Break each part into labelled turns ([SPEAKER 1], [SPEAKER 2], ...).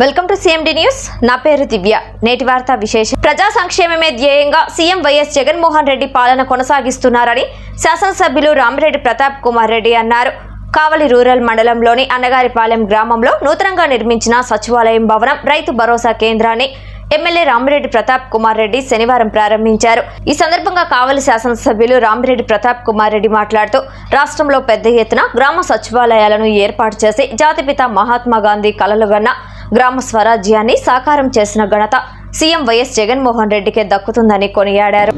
[SPEAKER 1] Welcome to CMD news నా పేరు దివ్య. నేటి వార్త విశేషం. ప్రజా సంక్షేమమే ధ్యేయంగా సీఎం వైఎస్ జగన్మోహన్ రెడ్డి పాలన కొనసాగిస్తున్నారని శాసనసభ్యులు రామిరెడ్డి ప్రతాప్ కుమార్ రెడ్డి అన్నారు. కావలి రూరల్ మండలంలోని అన్నగారిపాలెం గ్రామంలో నూతనంగా నిర్మించిన సచివాలయం భవనం రైతు భరోసా కేంద్రాన్ని ఎమ్మెల్యే రామిరెడ్డి ప్రతాప్ కుమార్ రెడ్డి శనివారం ప్రారంభించారు. ఈ సందర్భంగా కావలి శాసనసభ్యులు రామిరెడ్డి ప్రతాప్ కుమార్ రెడ్డి మాట్లాడుతూ రాష్ట్రంలో పెద్ద ఎత్తున గ్రామ సచివాలయాలను ఏర్పాటు చేసి జాతిపిత మహాత్మా గాంధీ కలలుగన్న గ్రామ స్వరాజ్యాన్ని సాకారం చేసిన ఘనత సీఎం వైఎస్ జగన్మోహన్ రెడ్డికే దక్కుతుందని కొనియాడారు.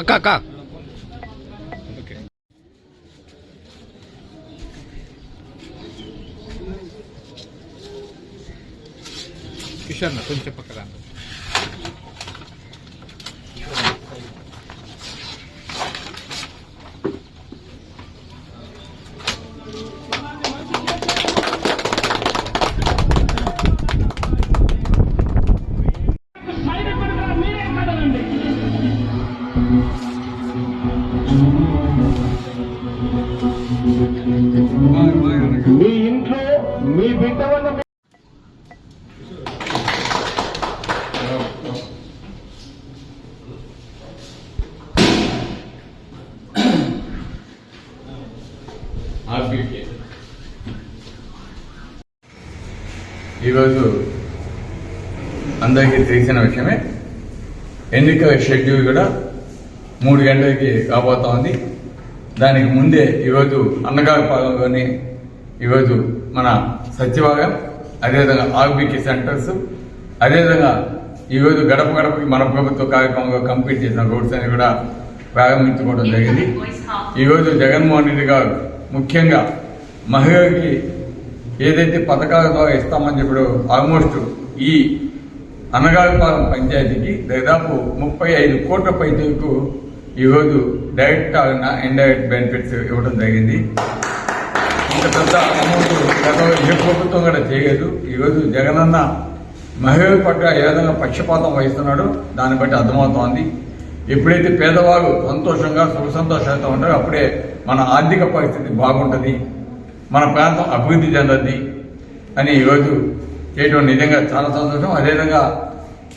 [SPEAKER 2] అక్క అక్క కిషోర్ కొంచెం పక్కన
[SPEAKER 3] ఈరోజు అందరికీ తెలిసిన విషయమే. ఎన్నికల షెడ్యూల్ కూడా మూడు గంటలకి రాబోతా ఉంది దానికి ముందే ఈరోజు అన్నగారి పాలనలోని ఈరోజు మన సచివాలయం అదేవిధంగా ఆర్బీకి సెంటర్స్ అదేవిధంగా ఈరోజు గడప గడపకి మన ప్రభుత్వ కార్యక్రమంలో కంప్లీట్ చేసిన రోడ్స్ అని కూడా ప్రారంభించుకోవడం జరిగింది. ఈరోజు జగన్మోహన్ రెడ్డి గారు ముఖ్యంగా మహిళలకి ఏదైతే పథకాల ద్వారా ఇస్తామని చెప్పాడో ఆల్మోస్ట్ ఈ అనగారిపాలెం పంచాయతీకి దాదాపు ముప్పై ఐదు కోట్ల పైచలకు ఈరోజు డైరెక్ట్ ఇండైరెక్ట్ బెనిఫిట్స్ ఇవ్వడం జరిగింది. ఇంత పెద్ద అమౌంట్ గతంలో ఏ ప్రభుత్వం కూడా చేయలేదు. ఈరోజు జగనన్న మహిళల పట్ల ఏ విధంగా పక్షపాతం వహిస్తున్నాడో దాన్ని బట్టి అర్థమవుతోంది. ఎప్పుడైతే పేదవాళ్ళు సంతోషంగా సుఖ సంతోషాలతో ఉంటారో అప్పుడే మన ఆర్థిక పరిస్థితి బాగుంటుంది. మన ప్రాంతం అభివృద్ధి చెందద్ది అని ఈరోజు చేయడం నిజంగా చాలా సంతోషం. అదేవిధంగా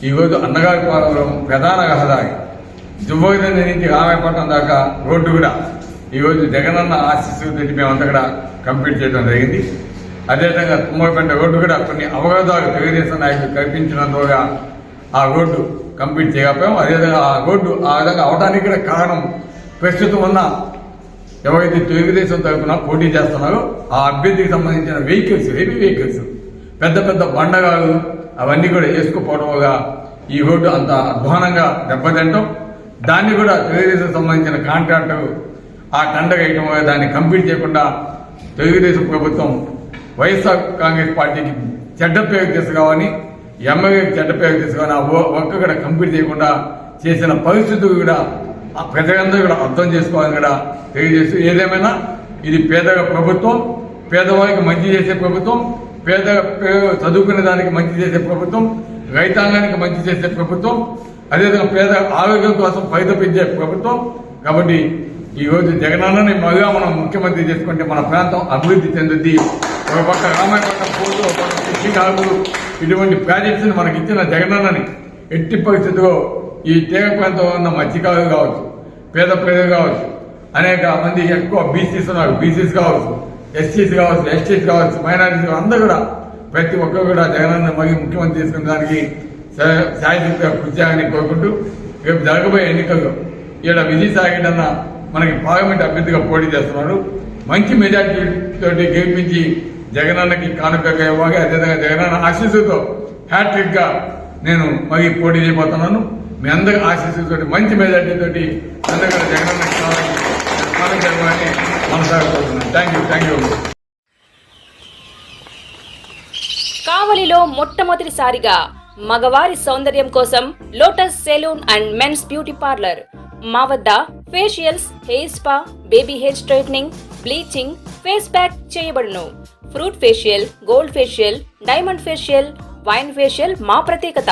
[SPEAKER 3] ఈరోజు అన్నగారి పాలెంలో ప్రధాన రహదారి దువ్వగిరి నుంచి రామాయపట్నం దాకా రోడ్డు కూడా ఈరోజు జగనన్న ఆశీస్సు తోటి మేమంతా కూడా కంప్లీట్ చేయడం జరిగింది. అదేవిధంగా తుమ్మలపేట రోడ్డు కూడా కొన్ని అవరోధాలు తెలుగుదేశం నాయకులు కల్పించినందుగా ఆ రోడ్డు కంప్లీట్ చేయకపోయాం. అదేవిధంగా ఆ రోడ్డు ఆ విధంగా అవడానికి కూడా కారణం ప్రస్తుతం ఉన్న ఎవరైతే తెలుగుదేశం తరఫున పోటీ చేస్తున్నారో ఆ అభ్యర్థికి సంబంధించిన వెహికల్స్ హెవీ వెహికల్స్ పెద్ద పెద్ద బండగాలు అవన్నీ కూడా వేసుకుపోవడం వల్ల ఈ రోడ్డు అంత అధ్వానంగా దెబ్బతింటాం. దాన్ని కూడా తెలుగుదేశం సంబంధించిన కాంట్రాక్టర్ ఆ టండ వేయడం వల్ల దాన్ని కంప్లీట్ చేయకుండా తెలుగుదేశం ప్రభుత్వం వైఎస్ఆర్ కాంగ్రెస్ పార్టీకి చెడ్డ పేరు తీసుకోవాలని ఎమ్మెల్యేకి చెడ్డ పేరు తీసుకోవాలని ఆ వర్క్ కూడా కంప్లీట్ చేయకుండా చేసిన పరిస్థితులు కూడా ఆ ప్రజలందరూ కూడా అర్థం చేసుకోవాలని కూడా తెలియజేస్తూ ఏదేమైనా ఇది పేదల ప్రభుత్వం పేదవారికి మంచి చేసే ప్రభుత్వం పేద చదువుకునే దానికి మంచి చేసే ప్రభుత్వం రైతాంగానికి మంచి చేసే ప్రభుత్వం అదేవిధంగా పేద ఆరోగ్యం కోసం పరితపించే ప్రభుత్వం. కాబట్టి ఈ రోజు జగనన్నని మళ్ళా మనం ముఖ్యమంత్రి చేసుకుంటే మన ప్రాంతం అభివృద్ధి చెందుద్ది. ఒక పక్క రామాయపట్నం పోర్టు ఒక పక్క ఇటువంటి ప్రాజెక్ట్స్ మనకి ఇచ్చిన జగనన్నని ఎట్టి పరిస్థితిలో ఈ తీగ ప్రాంతంలో ఉన్న మత్స్యకారులు కావచ్చు పేద ప్రజలు కావచ్చు అనేక మంది ఎక్కువ బీసీస్ ఉన్నారు. బీసీస్ కావచ్చు ఎస్సీస్ కావచ్చు ఎస్టీస్ కావచ్చు మైనారిటీస్ అందరూ కూడా ప్రతి ఒక్కరు కూడా జగనన్న మరి ముఖ్యమంత్రి తీసుకున్న దానికి శాయశక్తిగా కృషి చేయాలని కోరుకుంటూ రేపు జరగబోయే ఎన్నికల్లో ఈడ విజయ్ సాగిడ్ మనకి పార్లమెంట్ అభ్యర్థిగా పోటీ చేస్తున్నారు మంచి మెజార్టీ తోటి గెలిపించి జగనన్నకి కానుకగా ఇవ్వాలి. అదేవిధంగా జగనన్న ఆశీస్సుతో హ్యాట్రిక్గా నేను మరి పోటీ చేయబోతున్నాను. మీ అందరి ఆశీస్సులతో మంచి మెజార్టీ అందరికీ జగనన్న కానుక ఇవ్వాలని కొనసాగుతున్నాను థ్యాంక్ యూ థ్యాంక్ యూ
[SPEAKER 4] కావలిలో మొట్టమొదటిసారిగా మగవారి సౌందర్యం కోసం lotus salon and men's beauty parlour. మా వద్ద facials hair spa baby hair straightening bleaching face pack చేయబడును. Fruit facial gold facial diamond facial wine facial మా ప్రత్యేకత.